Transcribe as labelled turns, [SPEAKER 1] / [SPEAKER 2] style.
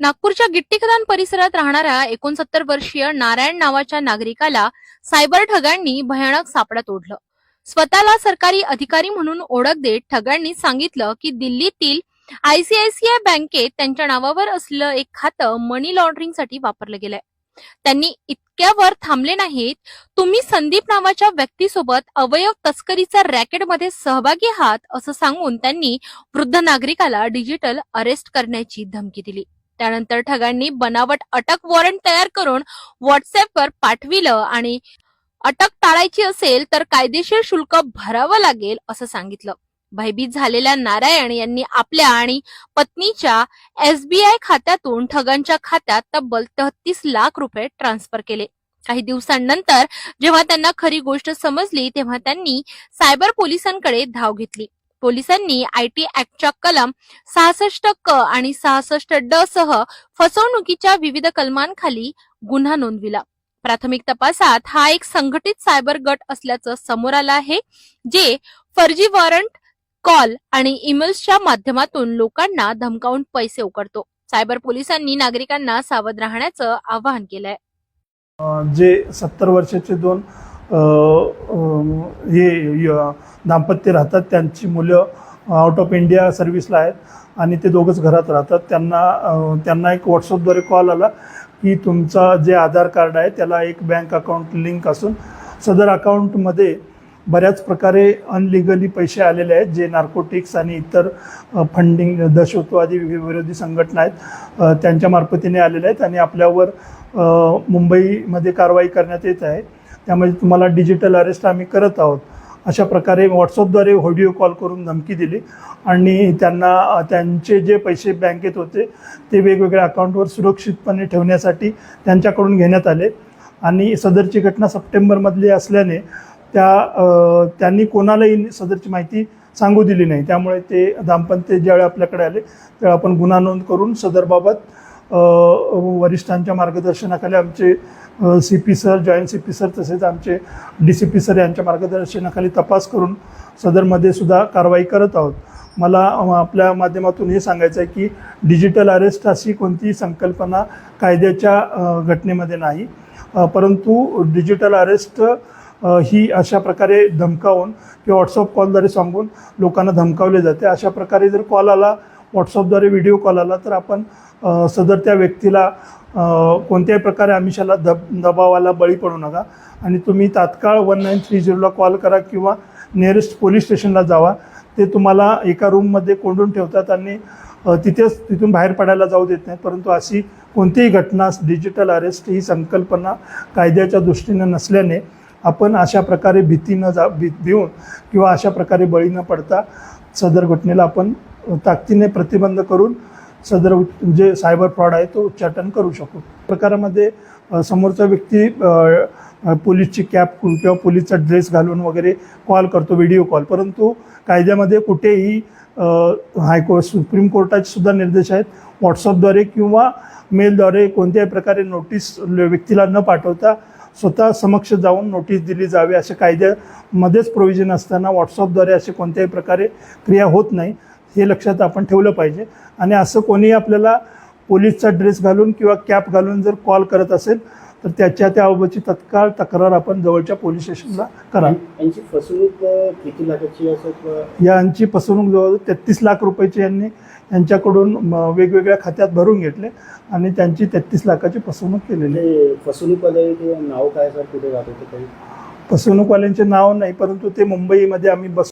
[SPEAKER 1] नागपूरच्या गिट्टीखदान परिसरात राहणाऱ्या एकोणसत्तर वर्षीय नारायण नावाच्या नागरिकाला सायबर ठगांनी भयानक सापडत ओढलं. स्वतःला सरकारी अधिकारी म्हणून ओळख देत ठगांनी सांगितलं की दिल्लीतील आयसीआयसीआय बँकेत त्यांच्या नावावर असलेलं एक खातं मनी लॉन्ड्रिंगसाठी वापरलं गेलंय. त्यांनी इतक्यावर थांबले नाहीत तुम्ही संदीप नावाच्या व्यक्तीसोबत अवयव तस्करीचा रॅकेटमध्ये सहभागी आहात असं सांगून त्यांनी वृद्ध नागरिकाला डिजिटल अरेस्ट करण्याची धमकी दिली. त्यानंतर ठगांनी बनावट अटक वॉरंट तयार करून व्हॉट्सअपवर पाठविलं आणि अटक टाळायची असेल तर कायदेशीर शुल्क भरावं लागेल असं सांगितलं. भयभीत झालेल्या नारायण यांनी आपल्या आणि पत्नीच्या एसबीआय खात्यातून ठगांच्या खात्यात तब्बल तेहतीस लाख रुपये ट्रान्सफर केले. काही दिवसांनंतर जेव्हा त्यांना खरी गोष्ट समजली तेव्हा त्यांनी सायबर पोलिसांकडे धाव घेतली. पोलिसांनी आयटी ऍक्टच्या कलम सहासष्ट क आणि सहासष्ट ड सह फसवणुकीच्या विविध कलमांखाली गुन्हा नोंदविला. प्राथमिक तपासात हा एक संघटित सायबर गट असल्याचं समोर आलं आहे जे फर्जी वॉरंट कॉल आणि ईमेल्सच्या माध्यमातून लोकांना धमकावून पैसे उकळतो. सायबर पोलिसांनी नागरिकांना सावध राहण्याचं आवाहन केलंय.
[SPEAKER 2] जे सत्तर वर्षाचे दोन हे य- दाम्पत्य राहतात त्यांची मुलं आउट ऑफ इंडिया सर्व्हिसला आहेत आणि ते दोघंच घरात राहतात. त्यांना त्यांना एक व्हॉट्सअपद्वारे कॉल आला की तुमचा जे आधार कार्ड आहे त्याला एक बँक अकाउंट लिंक असून सदर अकाउंटमध्ये बऱ्याच प्रकारे अनलिगली पैसे आलेले आहेत जे नार्कोटिक्स आणि इतर फंडिंग दहशतवादी विरोधी संघटना आहेत त्यांच्या मार्फतीने आलेले आहेत आणि आपल्यावर मुंबईमध्ये कारवाई करण्यात येत आहे. त्यामध्ये तुम्हाला डिजिटल अरेस्ट आम्ही करत आहोत. अशा प्रकारे व्हॉट्सअपद्वारे व्हिडिओ कॉल करून धमकी दिली. आणि त्यांना त्यांचे जे पैसे बँकेत होते ते वेगवेगळ्या अकाउंटवर सुरक्षितपणे ठेवण्यासाठी त्यांच्याकडून घेण्यात आले. आणि सदरची घटना सप्टेंबरमधली असल्याने त्या त्यांनी कोणालाही सदरची माहिती सांगू दिली नाही. त्यामुळे ते दाम्पत्य ज्यावेळी आपल्याकडे आले त्यावेळी आपण गुन्हा नोंद करून सदरबाबत वरिष्ठांच्या मार्गदर्शनाखाली आमचे C P sir joint C P sir तसेच आमचे डी सी पी सर यांच्या मार्गदर्शनाखाली तपास करून सदरमध्ये सुद्धा कारवाई करत आहोत. मला आपल्या माध्यमातून हे सांगायचं आहे की डिजिटल अरेस्ट अशी कोणतीही संकल्पना कायद्याच्या घटनेमध्ये नाही. परंतु डिजिटल अरेस्ट ही अशा प्रकारे धमकावून किंवा व्हॉट्सअप कॉलद्वारे सांगून लोकांना धमकावले जाते. अशा प्रकारे जर कॉल आला व्हॉट्सअपद्वारे व्हिडिओ कॉल आला तर आपण सदर त्या व्यक्तीला कोणत्याही प्रकारे आमिषाला दब दबावाला बळी पडू नका. आणि तुम्ही तात्काळ वन नाईन थ्री झिरोला कॉल करा किंवा नियरेस्ट पोलीस स्टेशनला जावा. ते तुम्हाला एका रूममध्ये कोंडून ठेवतात आणि तिथेच तिथून बाहेर पडायला जाऊ देत नाहीत. परंतु अशी कोणतीही घटना डिजिटल अरेस्ट ही संकल्पना कायद्याच्या दृष्टीनं नसल्याने आपण अशा प्रकारे भीती न जा भी देऊन किंवा अशा प्रकारे बळी न पडता सदर घटनेला आपण ताकदीने प्रतिबंध करून सदर जे म्हणजे सायबर फ्रॉड आहे तो उच्चाटन करू शकू. प्रकारामध्ये समोरचा व्यक्ती पोलीसची कॅप किंवा पोलीसचा ड्रेस घालून वगैरे कॉल करतो व्हिडिओ कॉल. परंतु कायद्यामध्ये कुठेही हायकोर्ट सुप्रीम कोर्टाचे सुद्धा निर्देश आहेत. व्हॉट्सअपद्वारे किंवा मेलद्वारे कोणत्याही प्रकारे नोटीस व्यक्तीला न पाठवता स्वतः समक्ष जाऊन नोटीस दिली जावी असे कायद्यामध्येच प्रोव्हिजन असताना व्हॉट्सअपद्वारे असे कोणत्याही प्रकारे क्रिया होत नाही हे लक्षात आपण ठेवलं पाहिजे. आणि असं कोणीही आपल्याला पोलीसचा ड्रेस घालून किंवा कॅप घालून जर कॉल करत असेल तर त्याच्या त्याबाबतची तत्काळ तक्रार आपण जवळच्या पोलीस स्टेशनला करा.
[SPEAKER 3] यांची फसवणूक किती लाखाची असं
[SPEAKER 2] यांची फसवणूक जवळ तेहतीस लाख रुपयाची यांनी यांच्याकडून वेगवेगळ्या खात्यात भरून घेतले आणि त्यांची तेहतीस लाखाची फसवणूक केलेली
[SPEAKER 3] म्हणजे फसवणूकवाले नाव काय सर कुठे राहत होते काही?
[SPEAKER 2] फसवणूकवाल्यांचे नाव नाही परंतु ते मुंबईमध्ये आम्ही बस